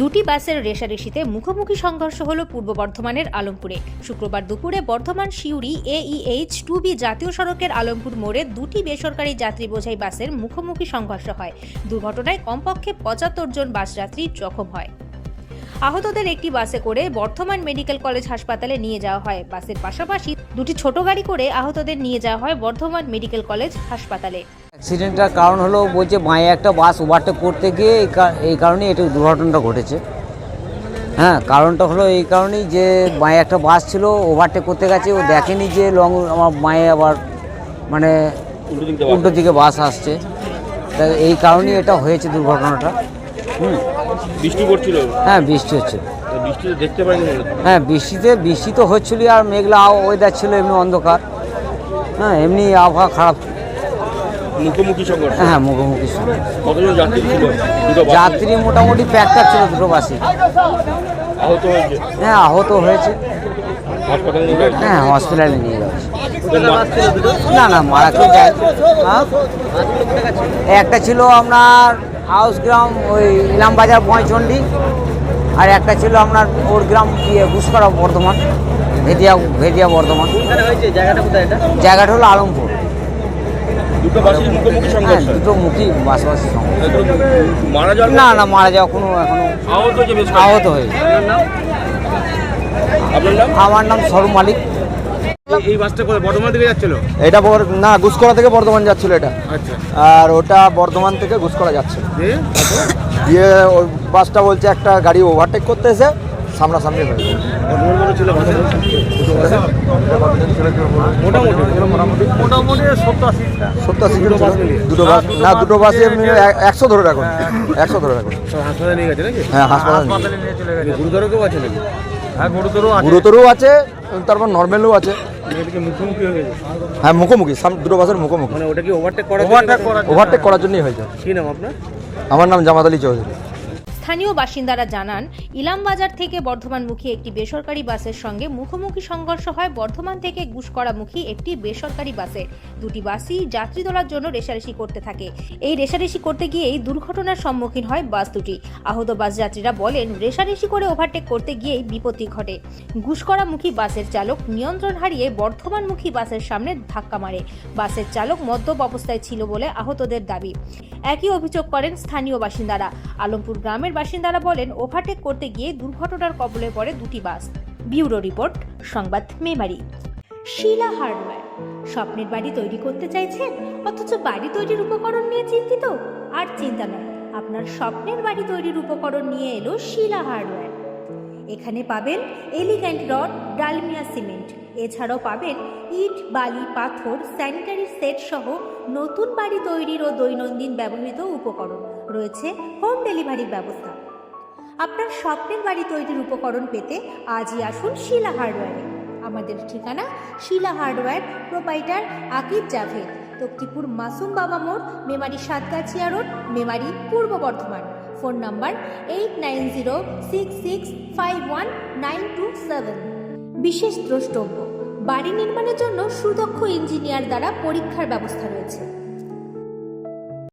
দুটি বাসের রেশারেশিতে মুখোমুখি সংঘর্ষ হল পূর্ব বর্ধমানের আলমপুরে। শুক্রবার দুপুরে Bardhaman Suri H two B জাতীয় সড়কের আলমপুর মোড়ে দুটি বেসরকারি যাত্রী বোঝাই বাসের মুখোমুখি সংঘর্ষ হয়। দুর্ঘটনায় কমপক্ষে পঁচাত্তর জন বাস যাত্রী জখম হয়। আহতদের একটি বাসে করে বর্ধমান মেডিকেল কলেজ হাসপাতালে নিয়ে যাওয়া হয়। বাসের পাশাপাশি দুটি ছোট গাড়ি করে আহতদের নিয়ে যাওয়া হয় বর্ধমান মেডিকেল কলেজ হাসপাতালে। অ্যাক্সিডেন্টটার কারণ হলো বলছে বাঁয়ে একটা বাস ওভারটেক করতে গিয়ে এই কা- এই কারণেই এটা দুর্ঘটনাটা ঘটেছে। হ্যাঁ কারণটা হলো এই কারণেই যে বাঁয়ে একটা বাস ছিল ওভারটেক করতে গেছে। ও দেখেনি যে লং আমার বাঁয়ে আবার মানে উল্টো দিকে বাস আসছে। তা এই কারণেই এটা হয়েছে দুর্ঘটনাটা। হুম। বৃষ্টি পড়ছিল? হ্যাঁ বৃষ্টি হচ্ছে। বৃষ্টিতে দেখতে পাইনি হচ্ছে। হ্যাঁ। বৃষ্টিতে বৃষ্টি তো হচ্ছিলই আর মেঘলা ওয়েদার ছিল এমনি অন্ধকার। হ্যাঁ এমনি আবহাওয়া খারাপ। মুখোমুখি সংঘর্ষ হ্যাঁ মুখোমুখি কতজন যাত্রী ছিল? বাস? যাত্রী মোটামুটি প্যাকটাপ ছিল দুটো আহত হয়েছে? হ্যাঁ আহত হয়েছে। হ্যাঁ হসপিটালে নিয়ে যাচ্ছে না না মারা কেউ যায় হ্যাঁ? একটা ছিল আপনার হাউস গ্রাম ওই ইলাম বাজার বয়চন্ডি আর একটা ছিল আপনার ওর গ্রাম ইয়ে গুসকরা বর্ধমান ভেদিয়া ভেদিয়া বর্ধমান। জায়গাটা হলো আলমপুর। দুটো বাসের মুখোমুখি হ্যাঁ দুটো মুখী বাসবাসী সঙ্গে মারা যাওয়ার না না মারা যাওয়া কোনো এখনও আহত হয়েছে বেশ আহত হয়েছে। আপনার নাম? আমার নাম সরু মালিক। এই বাসটা কোথায়? বর্ধমান থেকে যাচ্ছিল? এটা বর- না গুসকরা থেকে বর্ধমান যাচ্ছিল এটা। আচ্ছা। আর ওটা বর্ধমান থেকে গুসকরা যাচ্ছে। দিয়ে? দিয়ে ওই বাসটা বলছে একটা গাড়ি ওভারটেক করতে এসে সামনাসামনি হয়ে বাসে দুটো সত্তর আশি জন বাস? দুটো বাস না দুটো বাসে এমনি একশো ধরে রাখুন। একশো ধরে রাখুন। হ্যাঁ হাসপাতাল নিয়ে চলে গেছে। গুরুতর কেউ আছে নাকি? হ্যাঁ গুরুতরও আছে। তারপর নর্মালও আছে। হয়ে হ্যাঁ মুখোমুখি। সাম- দুটো বাসের মুখোমুখি। মানে ওটা কি ওভারটেক করা ওভারটেক করা ওভারটেক করার জন্যই হয়েছে। কি নাম আপনার? আমার নাম জামাত আলী চৌধুরী। স্থানীয় বাসিন্দারা জানান, ইলামবাজার থেকে বর্ধমানমুখী একটি বেসরকারি বাসের সঙ্গে মুখোমুখি সংঘর্ষ হয়। বর্ধমান থেকে গুসকরামুখী একটি বেসরকারি বাসে। দুটি বাসই যাত্রী তোলার জন্য রেশারেশি করতে থাকে। এই রেশারেশি করতে গিয়েই দুর্ঘটনার সম্মুখীন হয় বাস দুটি। আহত বাস যাত্রীরা বলেন, রেশারেশি করে ওভারটেক করতে গিয়েই বিপত্তি ঘটে। গুসকরামুখী বাসের চালক নিয়ন্ত্রণ হারিয়ে বর্ধমানমুখী বাসের সামনে ধাক্কা মারে। বাসের চালক মদ্যপ অবস্থায় ছিল বলে আহতদের দাবি। একই অভিযোগ করেন স্থানীয় বাসিন্দারা। আলমপুর গ্রামের বাসিন্দারা বলেন, ওভারটেক করতে গিয়ে দুর্ঘটনার কবলে পড়ে দুটি বাস। বিউরো রিপোর্ট, সংবাদ মেমারি। শিলা হার্ডওয়্যার। স্বপ্নের বাড়ি তৈরি করতে চাইছেন, অথচ বাড়ি তৈরির উপকরণ নিয়ে চিন্তিত। আর চিন্তা নয়, আপনার স্বপ্নের বাড়ি তৈরির উপকরণ নিয়ে এলো শিলা হার্ডওয়্যার। এখানে পাবেন এলিগ্যান্ট রড, ডালমিয়া সিমেন্ট। এছাড়াও পাবেন ইট, বালি, পাথর, স্যানিটারি সেট সহ নতুন বাড়ি তৈরির ও দৈনন্দিন ব্যবহৃত উপকরণ। রয়েছে হোম ডেলিভারির ব্যবস্থা। আপনার স্বপ্নের বাড়ি তৈরির উপকরণ পেতে আজই আসুন শিলা হার্ডওয়্যারে। আমাদের ঠিকানা শিলা হার্ডওয়্যার, প্রোপাইটার আকিব জাভেদ। তক্তিপুর মাসুম বাবা মোড়, Memari Satgachhia road, Memari Purba Bardhaman. Phone number eight nine zero six six five one nine two seven বিশেষ দ্রষ্টব্য, বাড়ি নির্মাণের জন্য সুদক্ষ ইঞ্জিনিয়ার দ্বারা পরীক্ষার ব্যবস্থা রয়েছে।